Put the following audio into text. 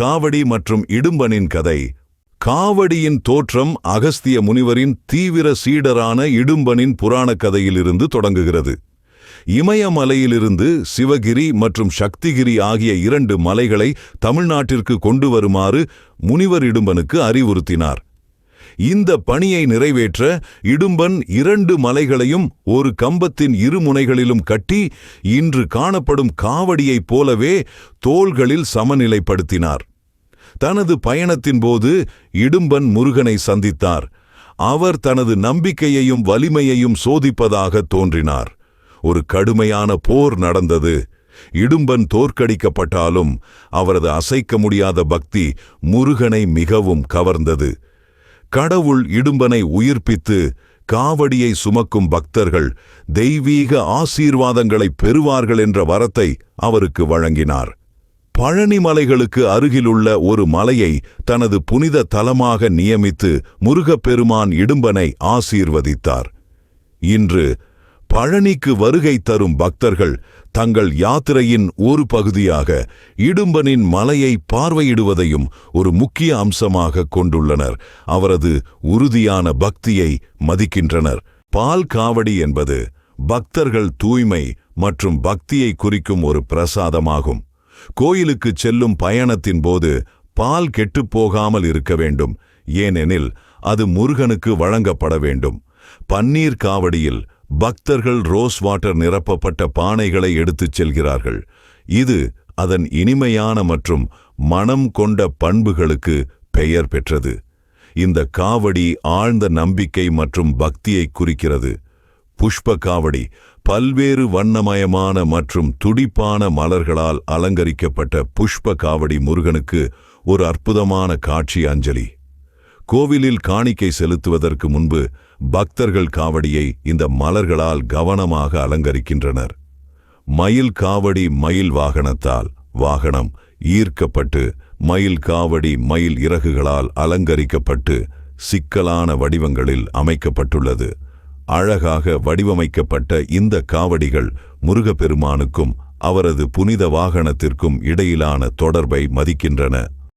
காவடி மற்றும் இடும்பனின் கதை. காவடியின் தோற்றம் அகஸ்திய முனிவரின் தீவிர சீடரான இடும்பனின் புராணக் கதையிலிருந்து தொடங்குகிறது. இமயமலையிலிருந்து சிவகிரி மற்றும் சக்திகிரி ஆகிய இரண்டு மலைகளை தமிழ்நாட்டிற்கு கொண்டு வருமாறு முனிவர் இடும்பனுக்கு அறிவுறுத்தினார். இந்த பணியை நிறைவேற்ற இடும்பன் இரண்டு மலைகளையும் ஒரு கம்பத்தின் இரு முனைகளிலும் கட்டி இன்று காணப்படும் காவடியைப் போலவே தோள்களில் சமநிலைப்படுத்தினார். தனது பயணத்தின் போது இடும்பன் முருகனை சந்தித்தார். அவர் தனது நம்பிக்கையையும் வலிமையையும் சோதிப்பதாக தோன்றினார். ஒரு கடுமையான போர் நடந்தது. இடும்பன் தோற்கடிக்கப்பட்டாலும் அவரது அசைக்க முடியாத பக்தி முருகனை மிகவும் கவர்ந்தது. கடவுள் இடும்பனை உயிர்ப்பித்து காவடியை சுமக்கும் பக்தர்கள் தெய்வீக ஆசீர்வாதங்களை பெறுவார்கள் என்ற வரத்தை அவருக்கு வழங்கினார். பழனி மலைகளுக்கு அருகிலுள்ள ஒரு மலையை தனது புனித தலமாக நியமித்து முருகப்பெருமான் இடும்பனை ஆசீர்வதித்தார். இன்று பழனிக்கு வருகை தரும் பக்தர்கள் தங்கள் யாத்திரையின் ஒரு பகுதியாக இடும்பனின் மலையை பார்வையிடுவதையும் ஒரு முக்கிய அம்சமாக கொண்டுள்ளனர். அவரது உறுதியான பக்தியை மதிக்கின்றனர். பால் காவடி என்பது பக்தர்கள் தூய்மை மற்றும் பக்தியை குறிக்கும் ஒரு பிரசாதமாகும். கோயிலுக்கு செல்லும் பயணத்தின் போது பால் கெட்டுப்போகாமல் இருக்க வேண்டும். ஏனெனில் அது முருகனுக்கு வழங்கப்பட வேண்டும். பன்னீர் காவடியில் பக்தர்கள் ரோஸ் வாட்டர் நிரப்பப்பட்ட பானைகளை எடுத்துச் செல்கிறார்கள். இது அதன் இனிமையான மற்றும் மனம் கொண்ட பண்புகளுக்கு பெயர் பெற்றது. இந்த காவடி ஆழ்ந்த நம்பிக்கை மற்றும் பக்தியை குறிக்கிறது. புஷ்ப காவடி பல்வேறு வண்ணமயமான மற்றும் துடிப்பான மலர்களால் அலங்கரிக்கப்பட்ட புஷ்ப காவடி முருகனுக்கு ஒரு அற்புதமான காட்சி அஞ்சலி. கோவிலில் காணிக்கை செலுத்துவதற்கு முன்பு பக்தர்கள் காவடியை இந்த மலர்களால் கவனமாக அலங்கரிக்கின்றனர். மயில் காவடி மயில் வாகனத்தால் வாகனம் ஈர்க்கப்பட்டு மயில் காவடி மயில் இறகுகளால் அலங்கரிக்கப்பட்டு சிக்கலான வடிவங்களில் அமைக்கப்பட்டுள்ளது. அழகாக வடிவமைக்கப்பட்ட இந்த காவடிகள் முருகப்பெருமானுக்கும் அவரது புனித வாகனத்திற்கும் இடையிலான தொடர்பை மதிக்கின்றன.